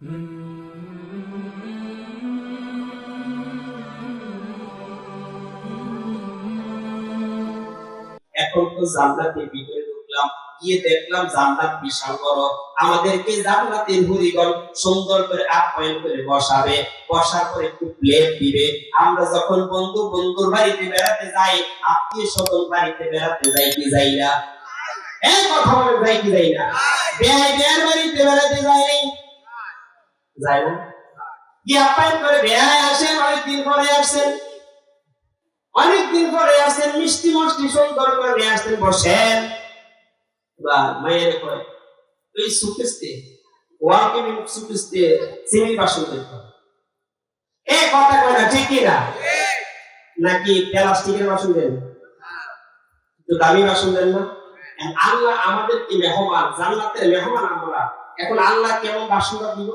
এখন তো জান্নাতের ভিতরে ঢুকলাম গিয়ে দেখলাম জান্নাত বিশাল বড়। আমাদেরকে জান্নাতের হরিগণ সুন্দর করে আপ্যায়ন করে বসাবে। বসার পরে একটু প্লেট দিবে। আমরা যখন বন্ধু বন্ধুর বাড়িতে বেড়াতে যাই আত্মীয় স্বজন বাড়িতে বেড়াতে যাই কি যাই না? এই কথা বলে যাই কি যাই না? বেড়াতে যাই। যাই না। কি আপ্যায়ন করে বেয়াই আসেন, অনেকদিন পরে আসছেন অনেকদিন পরে আসছেন মিষ্টি করে নিয়ে আসতেন বসেন। বা মায়ের তুই সুকেস্তে ওয়াকে আমি সুকেস্তে সিমি বাসন দেখো এ কথা কয় না, ঠিক কি না? নাকি প্লাস্টিকের বাসন দেন? একটু দামি বাসন দেন না? আল্লাহ আমাদেরকে মেহমান, জান্নাতের মেহমান আমরা। এখন আল্লাহ কেমন বাসনটা দিব?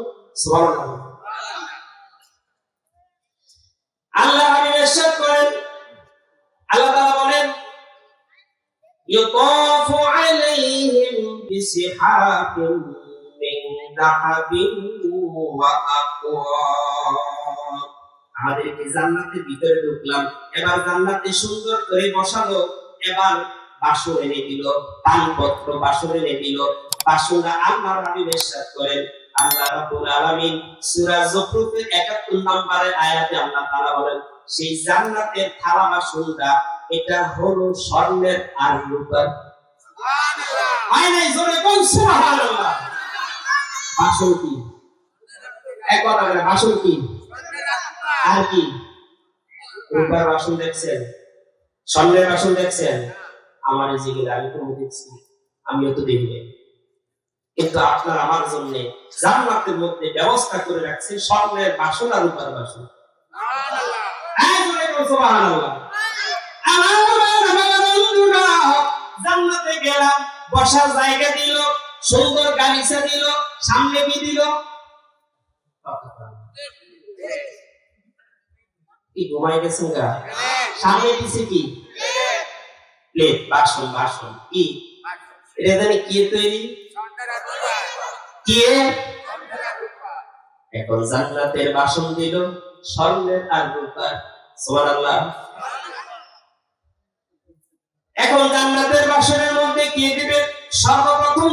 আল্লাহ করেন। আল্লাহ বলেন আমাদেরকে জান্নাতের ভিতরে ঢুকলাম, এবার জান্নাতে সুন্দর করে বসালো, এবার বাসন এনে দিল, পানপত্র বাসন এনে দিল, বাসনটা আল্লাহর হাবিব করেন। আল্লাহ আলামিন সূরা যুখরুফের 71 নম্বরের আয়াতে আল্লাহ তাআলা বলেন সেই জান্নাতের থালা এটা হলো স্বর্ণের আর রূপার। হয় নাই জোরে কোন সুবহানাল্লাহ। বাসন কি? এক কথা বলে বাসন কি? আর কি? রূপার বাসন দেখছেন? স্বর্ণের বাসন দেখছেন? আমার জিগির আমি তো দেখছি আমিও তো দেখি। কিন্তু আপনার আমার জন্য জান্নাতের মধ্যে ব্যবস্থা করে রাখছে স্বর্ণের বাসন আর রূপার বাসন। জান্নাতে গেলাম বসার জায়গা দিল সুন্দর গালিচা দিল সামনে কি দিল? কি ঘুমাই গেছেন গা সামনে দিছে কি? প্লেট বাসন বাসন কি? এটা জানি কি তৈরি? কি? এখন জান্নাতের বাসন দিল, স্বর্ণের আর রূপার। এখন জান্নাতের বাসনের মধ্যে কি দিবে? সর্বপ্রথম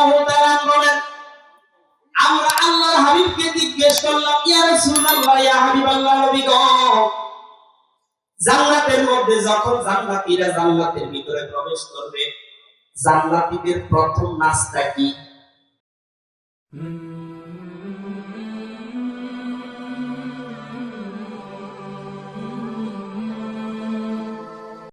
আবু বলেন, আমরা আল্লাহর হাবিবকে জিজ্ঞেস করলাম, ইয়া রাসূলুল্লাহ, ইয়া হাবিবাল্লাহ নবী গো জান্নাতের মধ্যে যখন জান্নাতীরা জান্নাতের ভিতরে প্রবেশ করবে জান্নাতীদের প্রথম নাস্তা কি?